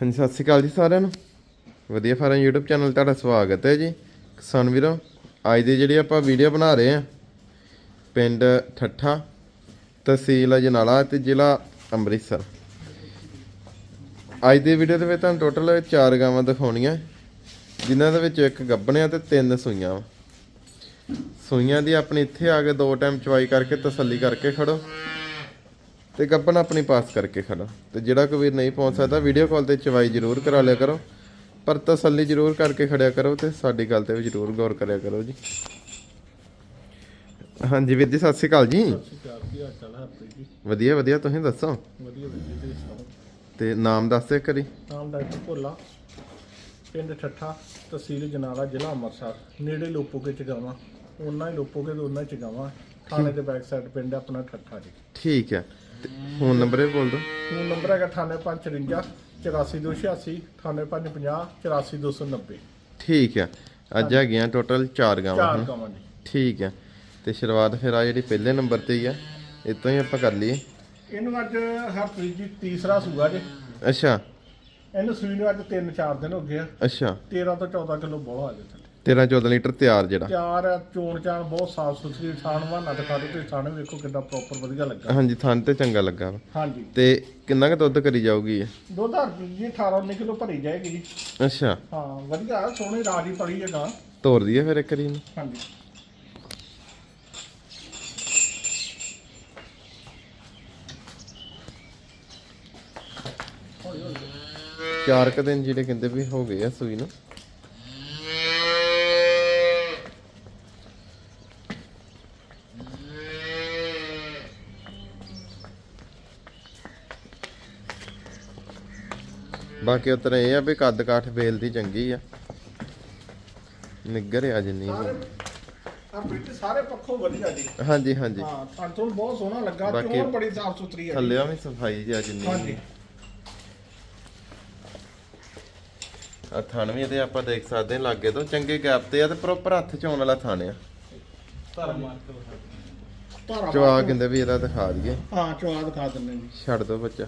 ਹਾਂਜੀ, ਸਤਿ ਸ਼੍ਰੀ ਅਕਾਲ ਜੀ ਸਾਰਿਆਂ ਨੂੰ। ਵਧੀਆ ਫਾਰਮ YouTube ਚੈਨਲ ਤੁਹਾਡਾ ਸਵਾਗਤ ਹੈ ਜੀ। ਕਿਸਾਨ ਵੀਰੋ, ਅੱਜ ਦੀ ਜਿਹੜੀ ਆਪਾਂ ਵੀਡੀਓ ਬਣਾ ਰਹੇ ਆ ਪਿੰਡ ਠੱਠਾ, ਤਹਿਸੀਲ ਅਜਨਾਲਾ ਤੇ ਜ਼ਿਲ੍ਹਾ ਅੰਮ੍ਰਿਤਸਰ। ਅੱਜ ਦੀ ਵੀਡੀਓ ਦੇ ਵਿੱਚ ਤੁਹਾਨੂੰ ਟੋਟਲ 4 ਗਾਵਾਂ ਦਿਖਾਉਣੀਆਂ। ਜਿਨ੍ਹਾਂ ਦੇ ਵਿੱਚ ਇੱਕ ਗੱਭਣ ਆ ਤੇ ਤਿੰਨ ਸੂਈਆਂ ਵਾ। ਸੂਈਆਂ ਦੀ ਆਪਣੀ ਇੱਥੇ ਆ ਕੇ ਦੋ ਟਾਈਮ ਚਵਾਈ ਕਰਕੇ ਤਸੱਲੀ ਕਰਕੇ ਖੜੋ। ਤੇ ਗੱਬਨ ਆਪਣੀ ਪਾਸ ਕਰਕੇ ਖੜਾ। ਤੇ ਜਿਹੜਾ ਕੋਈ ਵੀਰ ਨਹੀਂ ਪਹੁੰਚ ਸਕਦਾ ਵੀਡੀਓ ਕਾਲ ਤੇ ਚਵਾਈ ਜ਼ਰੂਰ ਕਰਾ ਲਿਆ ਕਰੋ। ਪਰ ਤਸੱਲੀ ਜ਼ਰੂਰ ਕਰਕੇ ਖੜਿਆ ਕਰੋ ਤੇ ਸਾਡੀ ਗੱਲ ਤੇ ਵੀ ਜ਼ਰੂਰ ਗੌਰ ਕਰਿਆ ਕਰੋ ਜੀ। ਹਾਂਜੀ ਵੀਰ ਜੀ ਸਤਿ ਸ਼੍ਰੀ ਅਕਾਲ ਜੀ। ਵਧੀਆ ਵਧੀਆ ਤੁਸੀਂ ਦੱਸੋ? ਤੇ ਨਾਮ ਦੱਸ ਦਿਓ ਕਰੀ ਨਾਮ ਡਾਕਟਰ ਭੋਲਾ। ਪਿੰਡ ਠੱਠਾ ਤਹਿਸੀਲ ਜਨਾਲਾ ਜ਼ਿਲ੍ਹਾ ਅੰਮ੍ਰਿਤਸਰ। ਨੇੜੇ ਲੋਪੋਕੇ ਚਗਾਵਾਂ ਉਹਨਾਂ ਹੀ ਲੋਪੋਕੇ ਤੇ ਉਹਨਾਂ ਚਗਾਵਾਂ ਥਾਣੇ ਦੇ ਬੈਕ ਸਾਈਡ ਪਿੰਡ ਆਪਣਾ ਠੱਠਾ ਜੀ। ਠੀਕ ਹੈ। ਫੋਨ ਨੰਬਰ ਇਹ ਬੋਲ ਦਿਓ ਫੋਨ ਨੰਬਰ ਹੈਗਾ 9854 84286 9850 84290 ਠੀਕ ਹੈ ਅੱਜ ਹੈਗੀਆਂ ਟੋਟਲ 4 ਗਾਵਾਂ। ਚਾਰ ਹਨ ਜੀ। ਠੀਕ ਹੈ ਤੇ ਸ਼ੁਰੂਆਤ ਫਿਰ ਆ ਜਿਹੜੀ ਪਹਿਲੇ ਨੰਬਰ ਤੇ ਹੀ ਆ। ਇਤੋਂ ਹੀ ਆਪਾਂ ਕਰ ਲਈਏ। ਇਹਨੂੰ ਅੱਜ ਹਰਪ੍ਰੀਤ ਜੀ ਤੀਸਰਾ ਸੂਆ ਜੇ। ਅੱਛਾ। ਇਹਨੂੰ ਸੂਈ ਨੂੰ ਅੱਜ 3-4 ਦਿਨ ਹੋ ਗਏ ਆ। ਅੱਛਾ। 13 ਤੋਂ 14 ਕਿਲੋ ਬੋਲਾ ਆ ਜਾਂਦਾ 13 14 ਲੀਟਰ ਤਿਆਰ ਜਿਹੜਾ। ਤਿਆਰ ਆ ਚੋਣ ਚਾਣ ਬਹੁਤ ਸਾਫ਼ ਸੁਥਰੀ ਥਾਣ ਵਾਨਾ ਦਿਖਾ ਦਿਓ ਤੇ ਥਾਣ ਵੇਖੋ ਕਿੰਨਾ ਪ੍ਰੋਪਰ ਵਧੀਆ ਲੱਗਾ। ਹਾਂਜੀ ਥਣ ਤੇ ਚੰਗਾ ਲੱਗਾ ਵਾ। ਹਾਂਜੀ। ਤੇ ਕਿੰਨਾ ਕੁ ਦੁੱਧ ਕਰੀ ਜਾਊਗੀ ਇਹ? ਦੁੱਧ ਹਰਪ੍ਰੀਤ ਜੀ 18 19 ਕਿਲੋ ਭਰੀ ਜਾਏਗੀ ਜੀ। ਅੱਛਾ। ਹਾਂ ਵਧੀਆ ਸੋਹਣੀ ਰਾਜੀ ਪੜੀ ਹੈਗਾ ਤੋਰ ਦਈਏ ਫਿਰ ਇੱਕ ਵਾਰੀ ਹਾਂਜੀ। ਚਾਰ ਕੁ ਦਿਨ ਜਿਹੜੇ ਕਹਿੰਦੇ ਵੀ ਹੋ ਗਏ ਆ ਸੂਈ ਨੂੰ। ਬਾਕੀ ਉਤਰ ਇਹ ਆ ਵੀ ਕੱਦ ਕਾਠ ਬੇਲ ਦੀ ਚੰਗੀ ਆ। ਨਿੱਗਰ ਆ ਜਿੰਨੀ ਵੀ। ਹਰਪ੍ਰੀਤ ਜੀ ਸਾਰੇ ਪੱਖੋਂ ਵਧੀਆ ਜੀ। ਹਾਂਜੀ ਹਾਂਜੀ। ਹਾਂ ਥਾਣ ਤੋਂ ਬਹੁਤ ਸੋਹਣਾ ਲੱਗਾ ਬਾਕੀ- ਚੋਣ ਬੜੀ ਸਾਫ਼ ਸੁਥਰੀ ਹੈ ਜੀ। ਥੱਲਿਆਂ ਵੀ ਸਫ਼ਾਈ ਜੀ ਆ ਜਿੰਨੀ ਹਾਂਜੀ। ਆ ਥਣ ਵੀ ਇਹਦੇ ਆਪਾਂ ਦੇਖ ਸਕਦੇ ਹਾਂ ਲਾਗੇ ਤੋਂ ਚੰਗੇ ਗੈਪ ਤੇ ਆ ਤੇ ਪ੍ਰੋਪਰ ਹੱਥ ਚ ਆਉਣ ਵਾਲਾ ਥਣ ਆ। ਧਾਰਾ ਚਵਾ ਕਹਿੰਦੇ ਵੀ ਇਹਦਾ ਦਿਖਾ ਦਈਏ। ਹਾਂ ਚਵਾ ਦਿਖਾ ਦਿੰਦੇ ਜੀ। ਛੱਡ ਦੋ ਬੱਚਾ।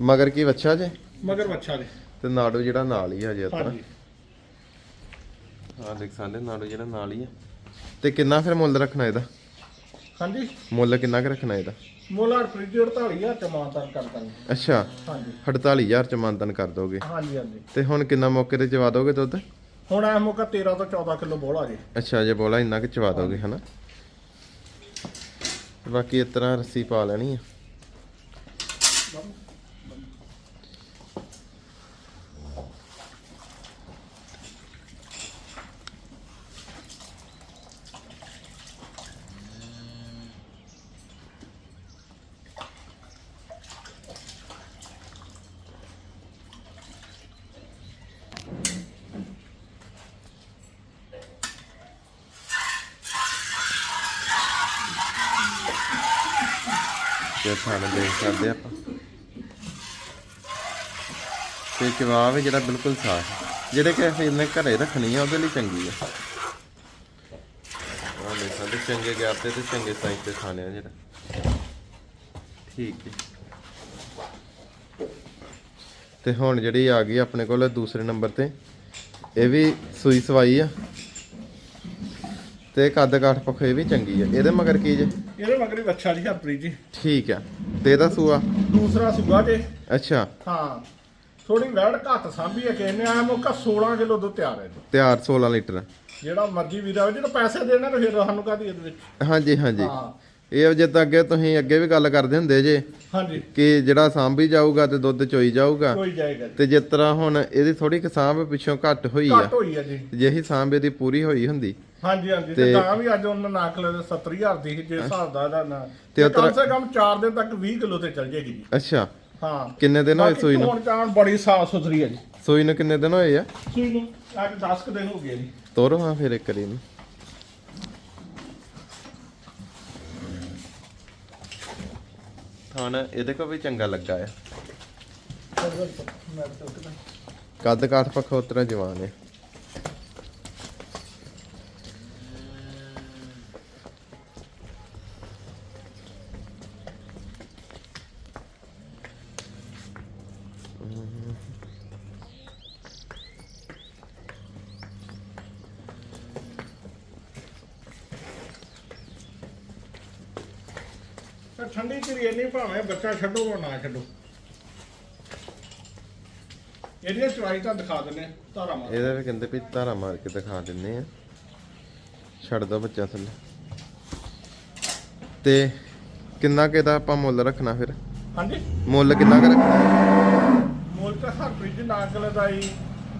ਮਗਰ ਕੀ ਬੱਚਾ ਜੇ? ਮਗਰ ਬੱਚਾ ਜੀ। ਤੇ ਨਾੜੂ ਜਿਹੜਾ ਨਾਲ ਹੀ ਆ ਜੇ ਉਤਰ ਹਾਂਜੀ। ਹਾਂ ਦੇਖ ਸਕਦੇ ਨਾੜੂ ਜਿਹੜਾ ਨਾਲ ਹੀ ਆ। ਤੇ ਕਿੰਨਾ ਫਿਰ ਮੁੱਲ ਰੱਖਣਾ ਇਹਦਾ? ਹਾਂਜੀ। ਮੁੱਲ ਕਿੰਨਾ ਕੁ ਰੱਖਣਾ ਇਹਦਾ? ਮੋਲਾ ਹਰਪ੍ਰੀਤ ਜੀ 48000 ਟਮਾਟਰ ਕਰ ਦਾਂਗੇ। ਅੱਛਾ। ਹਾਂਜੀ। 48000 ਚ ਮੰਤਨ ਕਰ ਦੋਗੇ। ਹਾਂਜੀ ਹਾਂਜੀ। ਤੇ ਹੁਣ ਕਿੰਨਾ ਮੌਕੇ ਤੇ ਚਵਾ ਦੋਗੇ ਦੁੱਧ? ਹੁਣ ਐ ਮੌਕਾ 13 ਤੋਂ 14 ਕਿਲੋ ਬੋਲਾ ਜੀ। ਅੱਛਾ ਜੇ ਬੋਲਾ ਇੰਨਾ ਕਿ ਚਵਾ ਦੋਗੇ ਹਨਾ? ਤੇ ਬਾਕੀ ਇਸ ਤਰ੍ਹਾਂ ਰੱਸੀ ਪਾ ਲੈਣੀ ਆ। ਤੇ ਥਾਣੇ ਦੇਖ ਸਕਦੇ ਆਪਾਂ। ਤੇ ਜਵਾਬ ਹੈ ਜਿਹੜਾ ਬਿਲਕੁਲ ਸਾਫ਼ ਜਿਹੜੇ ਕਿਸੇ ਨੇ ਘਰੇ ਰੱਖਣੀ ਆ ਉਹਦੇ ਲਈ ਚੰਗੀ ਆ। ਉਹ ਲੈ ਸਕਦੇ ਚੰਗੇ ਗੈਪ ਤੇ ਤੇ ਚੰਗੇ ਸਾਈਜ਼ ਤੇ ਖਾਣੇ ਆ ਜਿਹੜਾ। ਠੀਕ ਹੈ। ਤੇ ਹੁਣ ਜਿਹੜੀ ਆ ਗਈ ਆਪਣੇ ਕੋਲ ਦੂਸਰੇ ਨੰਬਰ ਤੇ ਇਹ ਵੀ ਸੂਈ ਸਵਾਈ ਆ। ਤੇ ਕੱਦ ਕਾਠ ਪੱਖੋਂ ਵੀ ਚੰਗੀ ਆ। ਇਹਦੇ ਮਗਰ ਕੀ ਜੇ? ਇਹਦੇ ਮਗਰ ਹੀ ਬੱਚਾ ਜੀ ਹਰਪ੍ਰੀਤ ਜੀ। ਠੀਕ ਆ ਤੇ ਇਹਦਾ ਸੂਆ? ਦੂਸਰਾ ਸੂਗਾ ਜੇ। ਅੱਛਾ। ਹਾਂ। ਥੋੜੀ ਵੈੜ ਘੱਟ ਸਾਂਭੀ ਹੈ ਕਹਿੰਨੇ ਆ ਮੌਕਾ 16 ਕਿਲੋ ਦੁੱਧ ਤਿਆਰ ਹੈ ਜੀ। ਤਿਆਰ 16 ਲੀਟਰ। ਜਿਹੜਾ ਮਰਜ਼ੀ ਵੀਰ ਜਿਹੜਾ ਪੈਸੇ ਦੇਣਾ ਤਾਂ ਫਿਰ ਸਾਨੂੰ ਕਾਹਦੀ ਇਹਦੇ ਵਿੱਚ? ਹਾਂਜੀ ਹਾਂਜੀ। ਹਾਂ। ਇਹ ਜਿੱਦਾਂ ਅੱਗੇ ਤੁਸੀਂ ਅੱਗੇ ਵੀ ਗੱਲ ਕਰਦੇ ਹੁੰਦੇ ਜੇ ਹਾਂਜੀ। ਕਿ ਜਿਹੜਾ ਸਾਂਭੀ ਜਾਊਗਾ ਤੇ ਦੁੱਧ ਚੋਈ ਜਾਊਗਾ। ਕੋਈ ਜਾਏਗਾ ਜੀ। ਤੇ ਜਿਸ ਤਰ੍ਹਾਂ ਹੁਣ ਇਹਦੀ ਥੋੜੀ ਕਿ ਸਾਂਭ ਪਿੱਛੋਂ ਘੱਟ ਹੋਈ ਆ। ਘੱਟ ਹੋਈ ਹੈ ਜੀ। ਜੇ ਇਹੀ ਸਾਂਭ ਇਹਦੀ ਪੂਰੀ ਹੋਈ ਹੁੰਦੀ। ਹਾਂਜੀ ਹਾਂਜੀ। ਤੇ ਤਾਂ ਵੀ ਅੱਜ ਉਹਨਾਂ ਨਾਕ ਲੈ 70000 ਦੀ ਸੀ, ਜੇ ਹਿਸਾਬ ਦਾ ਇਹਦਾ ਨਾ। ਤੇ ਤੇ ਉੱਧਰ- ਕਮ ਸੇ ਕਮ 4 ਦਿਨ ਤੱਕ 20 ਕਿਲੋ ਤੇ ਚੱਲ ਜਾਏਗੀ ਜੀ। ਅੱਛਾ। ਹਾਂ। ਕਿੰਨੇ ਦਿਨ ਹੋਏ ਸੂਈ ਨੂੰ? ਹੁਣ ਚਾਣ ਬੜੀ ਸਾਫ਼ ਸੁਥਰੀ ਹੈ ਜੀ। ਸੂਈ ਨੂੰ ਕਿੰਨੇ ਦਿਨ ਹੋਏ ਆ? ਸੂਈ ਨੂੰ ਅੱਜ 10 ਕੁ ਦਿਨ ਹੋ ਗਏ ਜੀ। ਤੋਰੋ ਹਾਂ ਫਿਰ ਇੱਕ ਵਾਰੀ ਨੂੰ ਥਾਣ ਇਹਦੇ ਕੋ ਵੀ ਚੰਗਾ ਲੱਗਾ ਆ। ਕੱਦ ਕਾਠ ਪੱਖੋਂ ਉਤਰਾ ਜਵਾਨ ਹੈ ਠੰਡੀ ਧੀਰੀ ਇੰਨੀ ਭਾਵੇਂ ਬੱਚਾ ਛੱਡੋ ਉਹ ਨਾ ਛੱਡੋ। ਇਹਦੀਆਂ ਚਵਾਈ ਤਾਂ ਦਿਖਾ ਦਿੰਨੇ ਧਾਰਾ ਮਾਰ। ਇਹਦਾ ਵੀ ਕਹਿੰਦੇ ਵੀ ਧਾਰਾ ਮਾਰ ਕੇ ਦਿਖਾ ਦਿੰਨੇ ਆ ਛੱਡ ਦੋ ਬੱਚਾ ਥੱਲੇ। ਤੇ ਕਿੰਨਾ ਕੁ ਇਹਦਾ ਆਪਾਂ ਮੁੱਲ ਰੱਖਣਾ ਫਿਰ? ਹਾਂਜੀ? ਮੁੱਲ ਕਿੰਨਾ ਕੁ ਰੱਖਣਾ? ਮੁੱਲ ਤਾਂ ਹਰ ਫ੍ਰਿਜ ਨਾਗਲ ਦਾ ਹੀ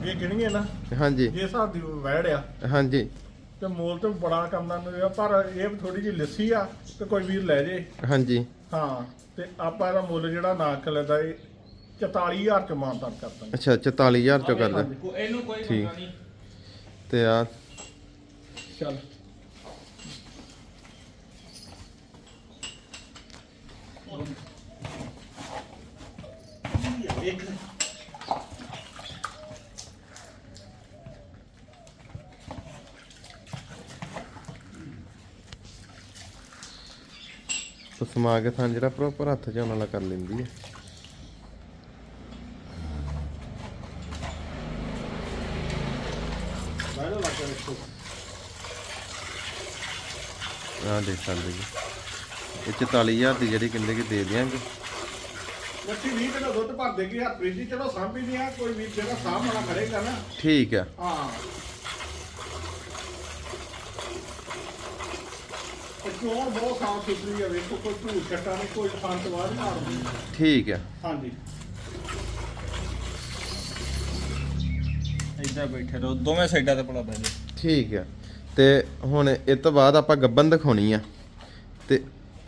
ਇਹ ਗਿਣੀਏ ਨਾ ਹਾਂਜੀ। ਜੇ ਹਿਸਾਬ ਦੀ ਵੈੜ ਆ। ਹਾਂਜੀ। ਤੇ ਮੁੱਲ ਤੇ ਬੜਾ ਕੰਮ ਦਾ ਨਹੀਂ ਪਰ ਇਹ ਥੋੜੀ ਜਿਹੀ ਲੱਸੀ ਆ ਤੇ ਕੋਈ ਵੀਰ ਲੈ ਜੇ। ਹਾਂਜੀ। ਹਾਂ ਤੇ ਆਪਾਂ ਇਹਦਾ ਮੁੱਲ ਜਿਹੜਾ ਨਾਗਲ ਦਾ ਇਹ 44000 ਚ ਮਾਨਤਾਨ ਕਰ ਦਾਂਗੇ ਅੱਛਾ 44000 ਚੋਂ ਕਰ ਦੇ ਕੋ ਇਹਨੂੰ ਕੋਈ ਠੀਕ। ਪਤਾ ਨਹੀਂ। ਤੇ ਆ ਚੱਲ। ਇੱਕ ਸਮਾ ਕੇ ਥਾਂ ਜਿਹੜਾ ਪ੍ਰੋਪਰ ਹੱਥ 'ਚ ਆਉਣ ਵਾਲਾ ਕਰ ਲੈਂਦੀ ਹੈ। ਆਹ ਦੇਖ ਸਕਦੇ ਜੀ। ਇਹ 44000 ਦੀ ਜਿਹੜੀ ਕਹਿੰਦੇ ਕਿ ਦੇ ਦਿਆਂਗੇ। ਮੱਛੀ 20 ਕਿਲੋ ਦੁੱਧ ਭਰ ਦੇਗੀ ਹਰ ਫ੍ਰਿਜ ਚਲੋ ਸਾਂਭੀ ਨਹੀਂ ਆ ਕੋਈ ਵੀ ਜਿਹੜਾ ਸਾਂਭ ਵਾਲਾ ਕਰੇਗਾ ਨਾ। ਠੀਕ ਆ। ਹਾਂ। ਕੋਣ ਬਹੁਤ ਸਾਫ਼ ਸੁਥਰੀ ਆ ਵੇਖੋ ਕੋਈ ਝੂਠ ਛੱਟਾ ਨਹੀਂ ਕੋਈ ਫੰਤ ਬਾਹਰ ਨਹੀਂ ਮਾਰਦੀ ਠੀਕ ਆ। ਹਾਂਜੀ। ਇੱਧਰ ਬੈਠੇ ਰਹੋ ਦੋਵੇਂ ਸਾਈਡਾਂ ਤੇ ਭਲਾ ਬਹਿ ਜਾਓ। ਠੀਕ ਆ। ਤੇ ਹੁਣ ਇਹ ਤੋਂ ਬਾਅਦ ਆਪਾਂ ਗੱਬਨ ਦਿਖਾਉਣੀ ਆ। ਤੇ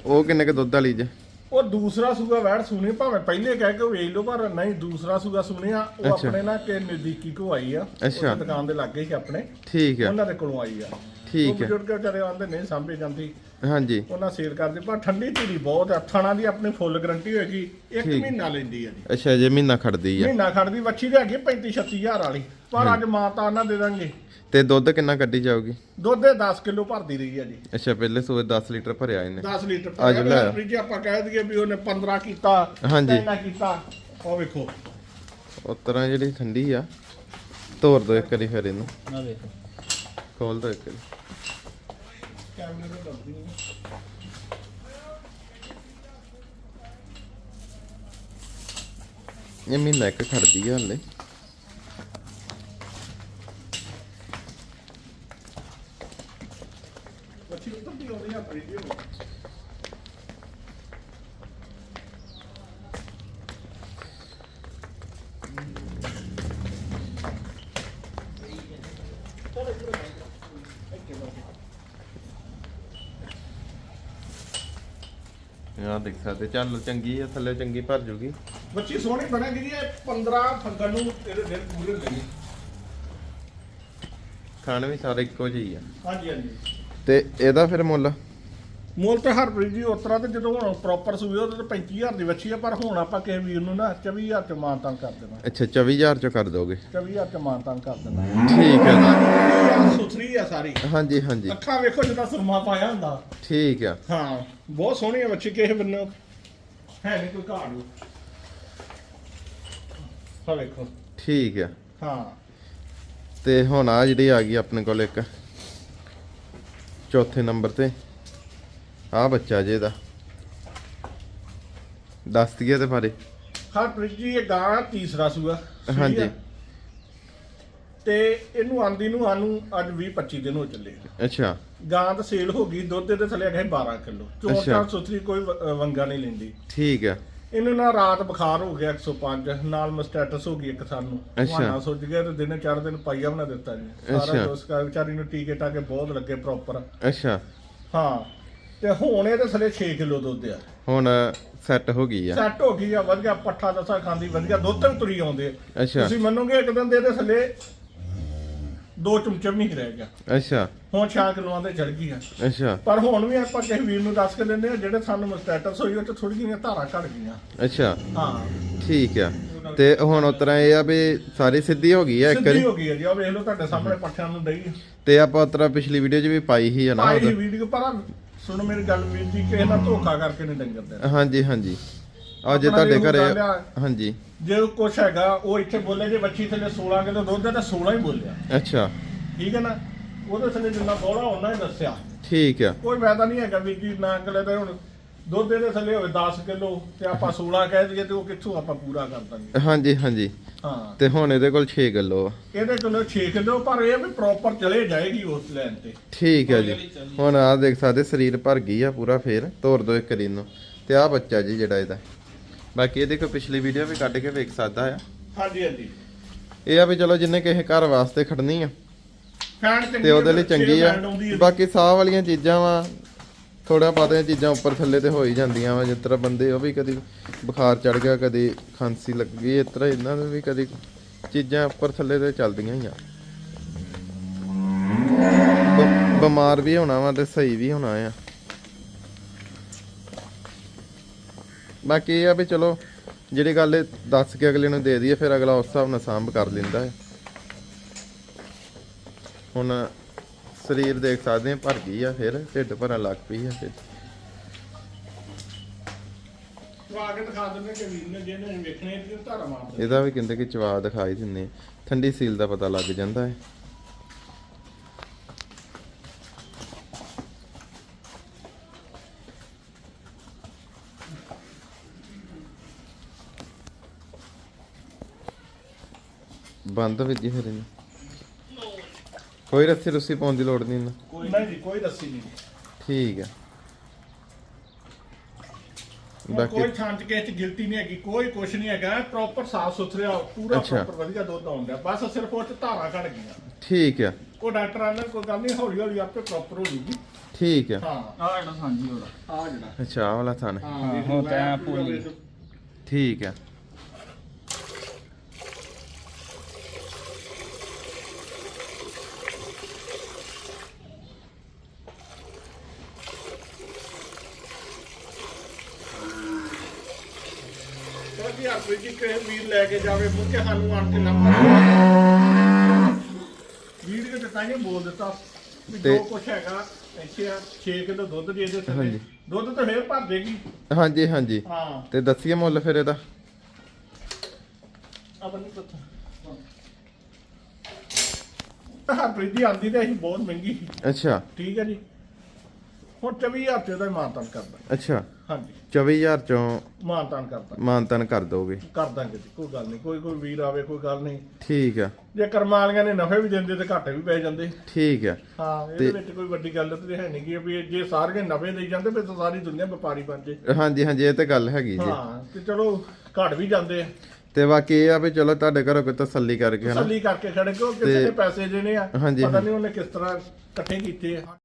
ਉਹ ਕਿੰਨੇ ਕ ਦੁੱਧ ਵਾਲੀ ਜੇ? ਉਹ ਦੂਸਰਾ ਸੂਗਾ ਵੈੜ ਸੁਣੀ ਭਾਵੇਂ ਪਹਿਲੇ ਕਹਿ ਕੇ ਵੇਚ ਲਓ ਪਰ ਨਹੀਂ ਦੂਸਰਾ ਸੂਗਾ ਸੁਣਿਆ ਉਹ ਅੱਛਾ। ਆਪਣੇ ਨਾ ਕਿ ਨਜ਼ਦੀਕੀ ਕੋ ਆਈ ਆ। ਅੱਛਾ। ਉੱਥੇ ਦੁਕਾਨ ਦੇ ਲਾਗੇ ਹੀ ਆਪਣੇ। ਠੀਕ ਆ। ਉਹਨਾਂ ਦੇ ਕੋਲੋਂ ਆਈ ਆ। ਠੀਕ ਉਹ ਹੈ। ਬਜ਼ੁਰਗ ਵਿਚਾਰੇ ਆਂਦੇ ਨਹੀਂ ਸਾਂਭੇ ਜਾਂਦੀ। ਹਾਂਜੀ। ਉਹਨਾਂ ਸੇਲ ਕਰਦੇ ਪਰ ਠੰਡੀ ਧੀਰੀ ਬਹੁਤ ਆ ਥਾਣਾ ਦੀ ਆਪਣੀ ਫੁੱਲ ਗਰੰਟੀ ਹੋਏਗੀ। ਇੱਕ ਠੀਕ। ਮਹੀਨਾ ਲੈਂਦੀ ਆ ਜੀ। ਅੱਛਾ ਜੇ ਮਹੀਨਾ ਖੜਦੀ ਆ। ਮਹੀਨਾ ਖੜਦੀ ਵੱਛੀ ਦੇ ਹੈਗੀ 35 36000 ਵਾਲੀ। ਪਰ ਅੱਜ ਮਾਤਾ ਉਹਨਾਂ ਦੇ ਦਾਂਗੇ ਤੇ ਦੁੱਧ ਕਿੰਨਾ ਕੱਢੀ ਜਾਊਗੀ? ਦੁੱਧ ਦੇ 10 ਕਿਲੋ ਭਰਦੀ ਰਹੀ ਆ ਜੀ। ਅੱਛਾ ਪਹਿਲੇ ਸੂਏ 10 ਲੀਟਰ ਭਰਿਆ ਇਹਨੇ। 10 ਲੀਟਰ ਅੱਜ ਭਰਿਆ। ਲੈ। ਹੋਇਆ। ਫਰਿੱਜ ਆਪਾਂ ਕਹਿ ਦਈਏ ਵੀ ਉਹਨੇ 15 ਕੀਤਾ ਹਾਂਜੀ। ਇੰਨਾ ਕੀਤਾ। ਉਹ ਵੇਖੋ। ਉਹ ਤਰ੍ਹਾਂ ਜਿਹੜੀ ਠੰਡੀ ਆ ਤੋੜ ਦੋ ਇੱਕ ਵਾਰੀ ਫਿਰ ਇਹਨੂੰ। ਨਾ ਦੇਖੋ ਖੋਲ ਦੋ ਇੱਕ ਵਾਰੀ। ਇਹ ਮਹੀਨਾ ਇੱਕ ਖੜਦੀ ਆ ਹਲੇ ਵੱਛੀ ਉੱਤਰ ਦੀ ਆਉਂਦੀ ਆ ਫਰਿੱਜ ਵਿੱਚ ਆਹ ਦੇਖ ਸਕਦੇ ਚੱਲ ਚੰਗੀ ਆ ਥੱਲੇ ਚੰਗੀ ਭਰ ਜੂਗੀ। ਬੱਚੀ ਸੋਹਣੀ ਬਣੇਗੀ ਜੀ ਇਹ 15 ਫੰਗਣ ਨੂੰ ਇਹਦੇ ਦਿਨ ਪੂਰੇ ਹੁੰਦੇ ਖਾਣ ਵੀ ਸਾਰੇ ਇੱਕੋ ਜਿਹੀ ਆ। ਹਾਂਜੀ ਹਾਂਜੀ। ਤੇ ਇਹਦਾ ਫਿਰ ਮੁੱਲ? ਮੁੱਲ ਤੇ ਹਰ ਜੀ ਉਤਰਾ ਤੇ ਜਦੋਂ ਹੁਣ ਪ੍ਰੋਪਰ ਸੂਏ ਉਹਦੇ ਤੇ 35000 ਦੀ ਵੱਛੀ ਆ ਪਰ ਹੁਣ ਆਪਾਂ ਕਿਸੇ ਵੀਰ ਨੂੰ ਨਾ 24000 ਚ ਮਾਨਤਾਨ ਕਰ ਦੇਣਾ। ਅੱਛਾ 24000 ਚੋਂ ਕਰ ਦੋਗੇ। 24000 ਚ ਮਾਨਤਾਨ ਕਰ ਦੇਣਾ। ਠੀਕ ਹੈ ਆ ਸੁਥਰੀ ਆ ਸਾਰੀ। ਹਾਂਜੀ ਹਾਂਜੀ। ਅੱਖਾਂ ਵੇਖੋ ਜਿੱਦਾਂ ਸੁਰਮਾ ਪਾਇਆ ਹੁੰਦਾ। ਠੀਕ ਆ। ਹਾਂ ਬਹੁਤ ਸੋਹਣੀ ਆ ਬੱਚੀ ਕਿਸੇ ਬੰਨੋਂ ਹੈ ਨਹੀਂ ਕੋਈ ਘਾੜ ਨੂੰ ਹਾਂ ਵੇਖੋ। ਠੀਕ ਆ। ਹਾਂ। ਤੇ ਹੁਣ ਆ ਜਿਹੜੀ ਆ ਗਈ ਆਪਣੇ ਕੋਲ ਇੱਕ ਚੌਥੇ ਨੰਬਰ ਤੇ। ਆ ਬੱਚਾ ਜੇ ਦਾ ਦੱਸ ਦਈਏ ਤੇ ਬਾਰੇ। ਹਰ ਜੀ ਇਹ ਗਾਂ ਤੀਸਰਾ ਸੂਆ। ਸੂਈ ਆ। ਹਾਂਜੀ। ਤੇ ਇਹਨੂੰ ਆਂਦੀ ਨੂੰ ਆਨੂੰ ਅੱਜ 20 25 ਦਿਨ ਹੋ ਚੱਲੇ ਅੱਛਾ। ਗਾਂ ਤਾਂ ਸੇਲ ਹੋ ਗਈ ਦੁੱਧ ਦੇ ਥੱਲੇ ਗਏ 12 ਕਿਲੋ। ਚੋਂ ਅੱਛਾ। ਤਾਂ ਸੁਥਰੀ ਕੋਈ ਵ- ਵੰਗਾ ਨਹੀਂ ਲੈਂਦੀ। ਠੀਕ ਆ। ਇਹਨੂੰ ਨਾ ਰਾਤ ਬੁਖਾਰ ਹੋ ਗਿਆ 105 ਨਾਲ ਮਸਟੈਟਸ ਹੋ ਗਈ ਇੱਕ ਸਾਨੂੰ। ਅੱਛਾ। ਬਹਾਨਾ ਸੁੱਜ ਗਿਆ ਤੇ ਦਿਨੇ ਚਾਰ ਦਿਨ ਪਾਈਆ ਬਣਾ ਦਿੱਤਾ ਜੀ। ਸਾਰਾ। ਦੋਸਤ ਕਾ ਵਿਚਾਰੀ ਨੂੰ ਟੀਕੇ ਟਾਕੇ ਬਹੁਤ ਲੱਗੇ ਪ੍ਰੋਪਰ ਅੱਛਾ। ਹਾਂ ਤੇ ਹੁਣ ਇਹਦੇ ਥੱਲੇ 6 ਕਿਲੋ ਦੁੱਧ ਆ। ਹੁਣ ਸੈੱਟ ਹੋ ਗਈ ਆ। ਸੈੱਟ ਹੋ ਗਈ ਆ ਵਧੀਆ ਪੱਠਾ ਦਸਾ ਖਾਂਦੀ ਵਧੀਆ ਦੁੱਧ ਤੇ ਤੁਰੀ ਆਉਂਦੇ ਆ। ਅੱਛਾ। ਤੁਸੀਂ ਮੰਨੋਗੇ ਇੱਕ ਦਿਨ ਦੇ ਇਹਦੇ ਥੱਲੇ ਦੋ ਚਮਚੇ ਵੀ ਨਹੀਂ ਰਹਿ ਗਿਆ। ਅੱਛਾ। ਹੁਣ 6 ਕਿਲੋਆਂ ਤੇ ਚੜ ਗਈ ਆ ਅੱਛਾ। ਪਰ ਹੁਣ ਵੀ ਆਪਾਂ ਕਿਸੇ ਵੀਰ ਨੂੰ ਦੱਸ ਕੇ ਦਿੰਦੇ ਆ ਜਿਹੜੇ ਸਾਨੂੰ ਮਸਟੈਟਸ ਹੋਈ ਉਹ ਚ ਥੋੜੀ ਜਿਹੀਆਂ ਧਾਰਾਂ ਘਟ ਗਈਆਂ। ਅੱਛਾ। ਹਾਂ। ਠੀਕ ਆ। ਤੇ ਹੁਣ ਉਤਰਾ ਇਹ ਆ ਵੀ ਸਾਰੀ ਸਿੱਧੀ ਹੋ ਗਈ ਆ ਇੱਕ ਸਿੱਧੀ ਹੋ ਗਈ ਆ ਜੀ। ਆ ਵੇਖ ਲਓ ਤੁਹਾਡੇ ਸਾਹਮਣੇ ਪੱਠਿਆਂ ਨੂੰ ਡਈ ਤੇ ਆਪਾਂ ਉਤਰਾ ਪਿਛਲੀ ਵੀਡੀਓ 'ਚ ਵੀ ਪਾਈ ਸੀ ਆ ਨਾ ਆਈ ਉਦੋਂ। ਵੀਡੀਓ ਪਰ ਸੁਣੋ ਮੇਰੀ ਗੱਲ ਵੀਰ ਜੀ ਕਿਸੇ ਨਾਲ ਧੋਖਾ ਕਰਕੇ ਨਹੀਂ ਡੰਗਰ ਦੇ। ਹਾਂਜੀ ਹਾਂਜੀ। ਅੱਜ ਤੁਹਾਡੇ ਘਰੇ। ਹਾਂਜੀ। ਜੇ ਕੁਛ ਹੈਗਾ ਉਹ ਇੱਥੇ ਬੋਲੇ ਜੇ ਬੱਚੀ ਥੱਲੇ 16 ਕਿਲੋ ਦੁੱਧ ਹੈ ਤਾਂ 16 ਹੀ ਬੋਲਿਆ। ਅੱਛਾ। ਠੀਕ ਹੈ ਨਾ? ਉਹਦੇ ਥੱਲੇ ਜਿੰਨਾ ਬੋਲਾ ਉਹਨਾਂ ਹੀ ਦੱਸਿਆ। ਠੀਕ ਆ। ਕੋਈ ਫਾਇਦਾ ਨਹੀਂ ਹੈਗਾ ਵੀਰ ਜੀ ਨਾ ਅਗਲੇ ਤੇ ਹੁਣ ਦੁੱਧ ਦੇ ਥੱਲੇ ਹੋਵੇ 10 ਕਿਲੋ ਤੇ ਆਪਾਂ 16 ਕਹਿ ਦਈਏ ਤੇ ਉਹ ਕਿੱਥੋਂ ਆਪਾਂ ਪੂਰਾ ਕਰ ਦਾਂਗੇ। ਹਾਂਜੀ ਹਾਂਜੀ। ਹਾਂ। ਤੇ ਹੁਣ ਇਹਦੇ ਕੋਲ 6 ਕਿਲੋ ਆ। ਇਹਦੇ ਕੋਲ 6 ਕਿਲੋ ਪਰ ਇਹ ਵੀ ਪ੍ਰੋਪਰ ਚਲੇ ਜਾਏਗੀ ਉਸ ਲਾਈਨ ਤੇ। ਠੀਕ ਹੈ ਜੀ। ਹੁਣ ਆ ਦੇਖ ਸਕਦੇ ਸਰੀਰ ਭਰ ਗਈ ਆ ਪੂਰਾ ਫੇਰ ਤੋੜ ਦੋ ਇੱਕ ਰੀ ਨੂੰ। ਤੇ ਆ ਬੱਚਾ ਜੀ ਜਿਹੜਾ ਇਹਦਾ। ਬਾਕੀ ਇਹਦੇ ਕੋ ਪਿਛਲੀ ਵੀਡੀਓ ਵੀ ਕੱਢ ਕੇ ਵੇਖ ਸਕਦਾ ਆ। ਹਾਂਜੀ ਹਾਂਜੀ। ਇਹ ਆ ਵੀ ਚਲੋ ਜਿੰਨੇ ਕਿਸੇ ਘਰ ਵਾਸਤੇ ਖੜਨੀ ਆ। ਤੇ ਉਹਦੇ ਲਈ ਚੰਗੀ ਆ। ਬਾਕੀ ਸਾਹ ਵਾਲੀਆਂ ਚੀਜ਼ਾਂ ਵਾ ਥੋੜਾ ਪਾਤੇ ਚੀਜ਼ਾਂ ਉੱਪਰ ਥੱਲੇ ਤੇ ਹੋ ਹੀ ਜਾਂਦੀਆਂ ਵਾ ਜਿਸ ਤਰ੍ਹਾਂ ਬੰਦੇ ਉਹ ਵੀ ਕਦੀ ਬੁਖਾਰ ਚੜ ਗਿਆ ਕਦੀ ਖਾਂਸੀ ਲੱਗੀ ਇਸ ਤਰ੍ਹਾਂ ਇਹਨਾਂ ਦੇ ਵੀ ਕਦੀ ਚੀਜ਼ਾਂ ਉੱਪਰ ਥੱਲੇ ਤੇ ਚੱਲਦੀਆਂ ਹੀ ਆ। ਬਿਮਾਰ ਵੀ ਹੋਣਾ ਵਾ ਤੇ ਸਹੀ ਵੀ ਹੋਣਾ ਆ। ਬਾਕੀ ਇਹ ਆ ਵੀ ਚਲੋ ਜਿਹੜੀ ਗੱਲ ਇਹ ਦੱਸ ਕੇ ਅਗਲੇ ਨੂੰ ਦੇ ਦਈਏ ਫਿਰ ਅਗਲਾ ਉਸ ਹਿਸਾਬ ਨਾਲ ਸਾਂਭ ਕਰ ਲੈਂਦਾ ਹੈ। ਹੁਣ ਸਰੀਰ ਦੇਖ ਸਕਦੇ ਆ ਭਰ ਗਈ ਆ ਫਿਰ ਢਿੱਡ ਭਰਨ ਲੱਗ ਪਈ ਆ ਫਿਰ। ਇਹਦਾ ਵੀ ਕਹਿੰਦੇ ਕਿ ਚਵਾ ਦਿਖਾਈ ਦਿੰਨੇ। ਠੰਡੀ ਸੀਲ ਦਾ ਪਤਾ ਲੱਗ ਜਾਂਦਾ ਹੈ। ਬੰਦ ਵਿੱਚ ਜੀ ਫਿਰ ਇਹਨੂੰ। ਕੋਈ ਰੱਸੀ ਰੁੱਸੀ ਪਾਉਣ ਦੀ ਲੋੜ ਨਹੀਂ ਨਾ। ਕੋਈ ਨਹੀਂ ਜੀ ਕੋਈ ਦੱਸੀ ਨਹੀਂ। ਠੀਕ ਹੈ ਹੁਣ ਬਾਕੀ ਕੋਈ ਥਾਂ ਚ ਕਿਸੇ ਚ ਗਿਲਟੀ ਨਹੀਂ ਹੈਗੀ ਕੋਈ ਕੁਛ ਨਹੀਂ ਹੈਗਾ ਪ੍ਰੋਪਰ ਸਾਫ਼ ਸੁਥਰਾ ਪੂਰਾ ਅੱਛਾ। ਪ੍ਰੋਪਰ ਵਧੀਆ ਦੁੱਧ ਆਉਂਦਾ ਬਸ ਸਿਰਫ ਉਹ ਚ ਧਾਰਾਂ ਘੜ ਗਈਆਂ। ਠੀਕ ਹੈ ਉਹ ਡਾਕਟਰ ਆਂਦਾ ਕੋਈ ਗੱਲ ਨਹੀਂ ਹੌਲੀ ਹੌਲੀ ਆਪੇ ਪ੍ਰੋਪਰ ਹੋ ਜੂਗੀ। ਠੀਕ ਹੈ ਹਾਂ। ਆਹ ਜਿਹੜਾ ਹਾਂਜੀ ਉਹਦਾ ਆ ਜਿਹੜਾ। ਅੱਛਾ ਆਹ ਵਾਲਾ ਥਾਨ ਹੈ। ਹਾਂ, ਵੇਖ ਹੁਣ ਲਓ, ਤਾਂ ਐਂ। ਠੀਕ ਹੈ ਕਿਉਂਕਿ ਆਪੇ ਜੀ ਕਿਸੇ ਵੀਰ ਲੈ ਕੇ ਜਾਵੇ ਮੁੜ ਕੇ ਸਾਨੂੰ ਆਣ ਕੇ ਨਾ ਵੀਰ ਕੇ ਤਾਂ ਹੀ ਬੋਲ ਦਿੱਤਾ ਵੀ ਜੋ ਕੁਛ ਹੈਗਾ ਇੱਥੇ ਆ 6 ਕਿਲੋ ਦੁੱਧ ਦੇ ਇਹਦੇ ਥੱਲੇ ਹਾਂਜੀ। ਦੁੱਧ ਤਾਂ ਫੇਰ ਭਰ ਦੇਗੀ। ਹਾਂਜੀ ਹਾਂਜੀ। ਹਾਂ। ਤੇ ਦੱਸੀਏ ਮੁੱਲ ਫਿਰ ਇਹਦਾ। ਆਪਾਂ ਨਹੀਂ ਪਤਾ ਹਰਪ੍ਰੀਤ ਦੀ ਆਂਦੀ ਤੇ ਅਸੀਂ ਬਹੁਤ ਮਹਿੰਗੀ ਸੀ। ਅੱਛਾ। ਠੀਕ ਹੈ ਜੀ। ਹੁਣ 24000 ਤੇ ਦਾ ਹੀ ਮਾਨਤਾਨ ਕਰਦਾ ਅੱਛਾ। ਹਾਂਜੀ। 24000 ਚੋਂ ਮਾਨਤਾਨ ਕਰਦਾ ਮਾਨਤਨ ਕਰ ਦੋਗੇ? ਕਰ ਦਾਂਗੇ ਜੀ ਕੋਈ ਗੱਲ ਨਹੀਂ ਕੋਈ ਕੋਈ ਵੀਰ ਆਵੇ ਕੋਈ ਗੱਲ ਨਹੀਂ। ਠੀਕ ਆ। ਜੇ ਕਰਮਾਂ ਵਾਲੀਆਂ ਨੇ ਨਫੇ ਵੀ ਦਿੰਦੇ ਤੇ ਘਾਟੇ ਵੀ ਪੈ ਜਾਂਦੇ। ਠੀਕ ਆ। ਹਾਂ ਇਹਦੇ ਵਿੱਚ ਕੋਈ ਵੱਡੀ ਗੱਲ ਤੇ ਹੈ ਨਹੀਂ ਕਿ ਵੀ ਜੇ ਸਾਰੇ ਨਵੇਂ ਦੇਈ ਜਾਂਦੇ ਫਿਰ ਤਾਂ ਸਾਰੀ ਦੁਨੀਆ ਵਪਾਰੀ ਬਣ ਜੇ। ਹਾਂਜੀ ਹਾਂਜੀ ਇਹ ਤੇ ਗੱਲ ਹੈਗੀ ਜੀ। ਹਾਂ ਤੇ ਚਲੋ ਘੜ ਵੀ ਜਾਂਦੇ ਆ। ਤੇ ਬਾਕੀ ਇਹ ਆ ਵੀ ਚਲੋ ਤੁਹਾਡੇ ਘਰੋਂ ਕੋਈ ਤਸੱਲੀ ਕਰਕੇ ਹਨਾ? ਤਸੱਲੀ ਕਰਕੇ ਖੜੇ ਕਿਉਂ ਕਿਸੇ ਨੇ ਪੈਸੇ ਦੇਣੇ ਆ ਪਤਾ। ਨਹੀਂ ਉਹਨੇ ਕਿਸ ਤਰ੍ਹਾਂ ਇਕੱਠੇ ਕੀਤੇ ਆ।